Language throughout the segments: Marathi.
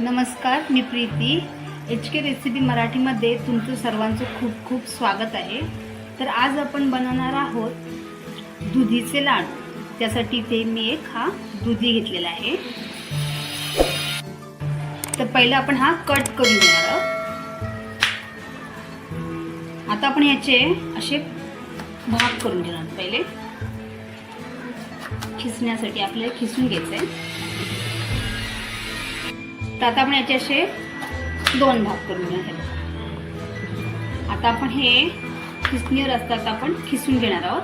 नमस्कार मी प्रीती. एच के रेसिपी मराठीमध्ये तुमचं सर्वांचं खूप खूप स्वागत आहे. तर आज आपण बनवणार आहोत दुधीचे लाडू. त्यासाठी ते मी एक हा दुधी घेतलेला आहे. तर पहिलं आपण हा कट करून घेणार आहोत. आता आपण याचे असे भाग करून घेणार पहिले. खिसण्यासाठी आपल्याला खिसून घ्यायचं आहे तर आता आपण याचे असे दोन भाग करून घेणार आता आपण हे खिसणीवर असतात आपण खिसून घेणार आहोत.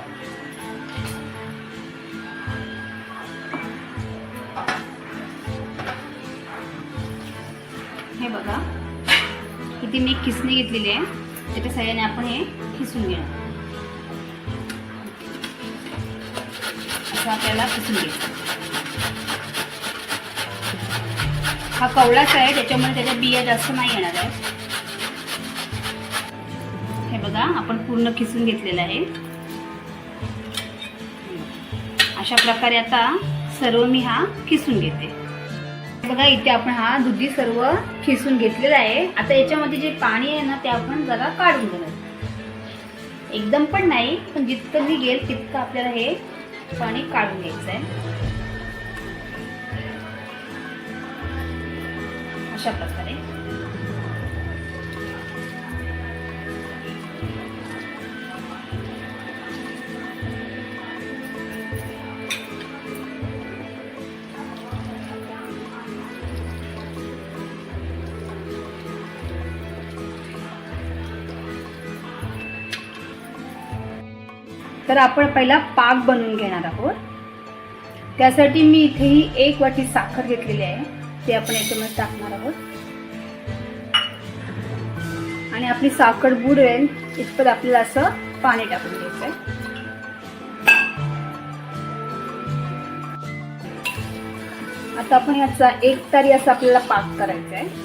हे बघा इथे मी खिसणी घेतलेली आहे. त्याच्या सहाय्याने आपण हे खिसून घेणार असं आपल्याला खिसून घ्यायचं हा कवळाच आहे त्याच्यामुळे त्याच्या बिया जास्त नाही येणार आहे हे बघा आपण पूर्ण खिसून घेतलेलं आहे. अशा प्रकारे आता सर्व मी हा खिसून घेते. बघा इथे आपण हा दुधी सर्व खिसून घेतलेला आहे. आता याच्यामध्ये जे पाणी आहे ना ते आपण जरा काढून घेणार एकदम पण नाही पण जितकं निघेल तितकं आपल्याला हे पाणी काढून घ्यायचं आहे. अशा प्रकारे. तर आपण पहिला पाक बनवून घेणार आहोत. त्यासाठी मी इथेही एक वाटी साखर घेतलेली आहे. ते आपण याच्यामध्ये टाकणार आहोत. आणि आपली साखर बुडेल इतपत आपल्याला असं पाणी टाकून घ्यायचं आहे आता आपण याचा एक तारी असं आपल्याला पाक करायचा आहे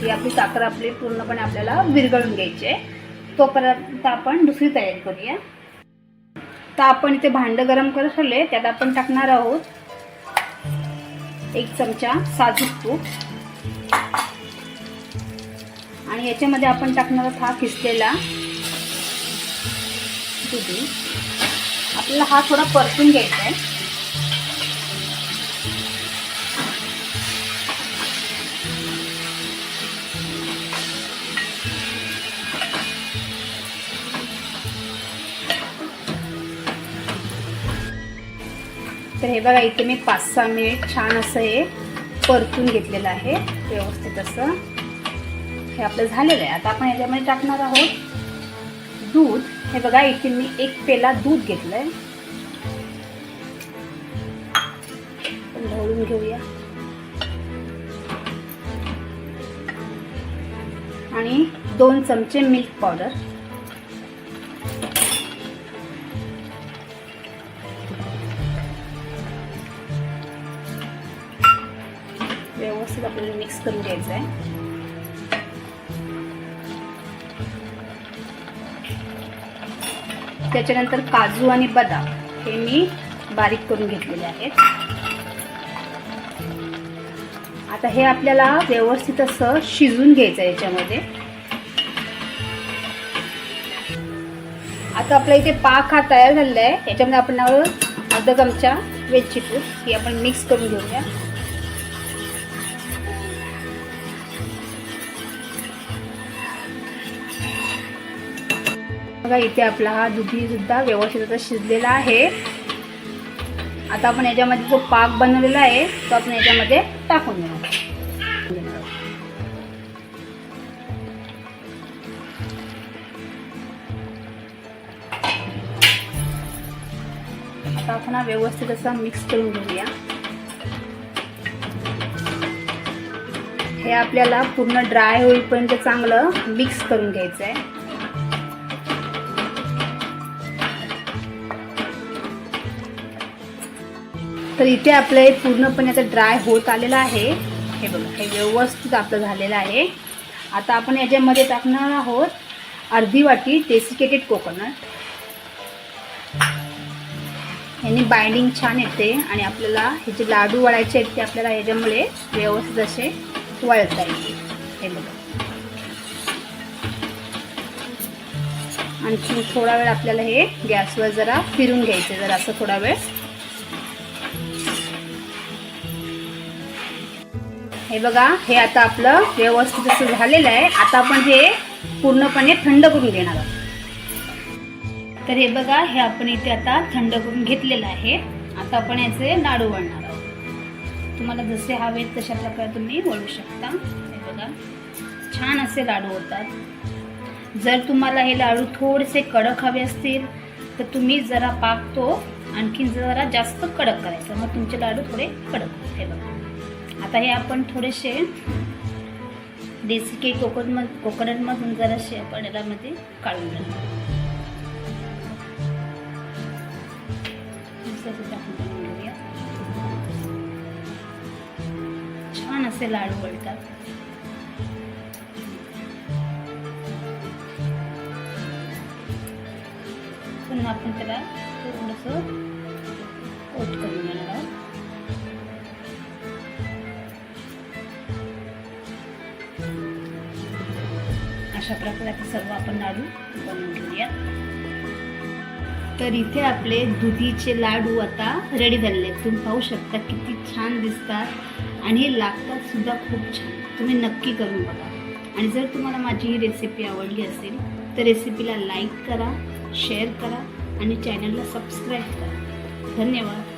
ही आपली साखर आपली पूर्णपणे आपल्याला विरघळून घ्यायची आहे. तोपर्यंत आपण दुसरी तयारी करूया. तर आपण इथे भांडं गरम करत ठेवले त्यात आपण टाकणार आहोत एक चमचा साजूक तूप. आणि याच्यामध्ये आपण टाकणार आहोत हा किसलेला दुधी. आपल्याला हा थोडा परतून घ्यायचा आहे. तर हे बघा इथे मी पाच सहा मिनिट छान असं हे परतून घेतलेलं आहे व्यवस्थित असं. हे आपलं झालेलं आहे. आता आपण याच्यामध्ये टाकणार आहोत दूध. हे बघा इथे मी एक पेला दूध घेतलं आहे ढवळून घेऊया. आणि दोन चमचे मिल्क पावडर. व्यवस्थित आपल्याला मिक्स करून घ्यायचं आहे त्याच्यानंतर काजू आणि बदाम हे मी बारीक करून घेतलेले आहेत. आता हे आपल्याला व्यवस्थित असं शिजून घ्यायचं आहे याच्यामध्ये. आता आपल्या इथे पाक हा तयार झालेला आहे. याच्यामध्ये आपण अर्धा चमचा वेलची पूड ही आपण मिक्स करून घेऊया. बघा इथे आपला हा दुधी सुद्धा व्यवस्थित आता शिजलेला आहे. आता आपण याच्यामध्ये जो पाक बनवलेला आहे तो आपण याच्यामध्ये टाकून देणार आता आपण हा व्यवस्थित असा मिक्स करून घेऊया. हे आपल्याला पूर्ण ड्राय होईपर्यंत चांगलं मिक्स करून घ्यायचं आहे तर इथे आपलं हे पूर्णपणे आता ड्राय होत आलेलं आहे. हे बघा हे व्यवस्थित आपलं झालेलं आहे. आता आपण याच्यामध्ये टाकणार आहोत अर्धी वाटी डेसिकेटेड कोकोनट ह्याने बाइंडिंग छान येते आणि आपल्याला हे जे लाडू वळायचे आहेत ते आपल्याला ह्याच्यामुळे व्यवस्थित असे वळता येईल हे बघा. आणखी थोडा वेळ आपल्याला हे गॅसवर जरा फिरून घ्यायचं जरा असं थोडा वेळ हे बघा हे आता आपलं व्यवस्थित असं झालेलं आहे. आता आपण हे पूर्णपणे थंड करून देणार आहोत. तर हे बघा हे आपण इथे आता थंड करून घेतलेलं आहे. आता आपण याचे लाडू वळणार आहोत. तुम्हाला जसे हवे तशा प्रकारे तुम्ही वळू शकता. हे बघा छान असे लाडू होतात. जर तुम्हाला हे लाडू थोडेसे कडक हवे असतील तर तुम्ही जरा पाक तो आणखी जरा जास्त कडक करायचं. मग तुमचे लाडू थोडे कडक होते हे बघा. आता हे आपण थोडेसे देसी केक कोकोनट कोकोनटमधून जरासे आपण याच्यामध्ये काढून घेऊ. घेऊया. छान असे लाडू वळतात. पुन्हा आपण त्याला थोडंसं ओट करून घेणार आहोत. अशा प्रकारे सर्व आपण लाडू बनवून घेऊया. तर इथे आपले दुधीचे लाडू आता रेडी झालेले आहेत. तुम्ही पाहू शकता किती छान दिसतात आणि हे लागतात सुद्धा खूप छान. तुम्ही नक्की करून बघा. आणि जर तुम्हाला माझी ही रेसिपी आवडली असेल तर रेसिपीला लाईक करा शेअर करा आणि चॅनलला सबस्क्राईब करा. धन्यवाद.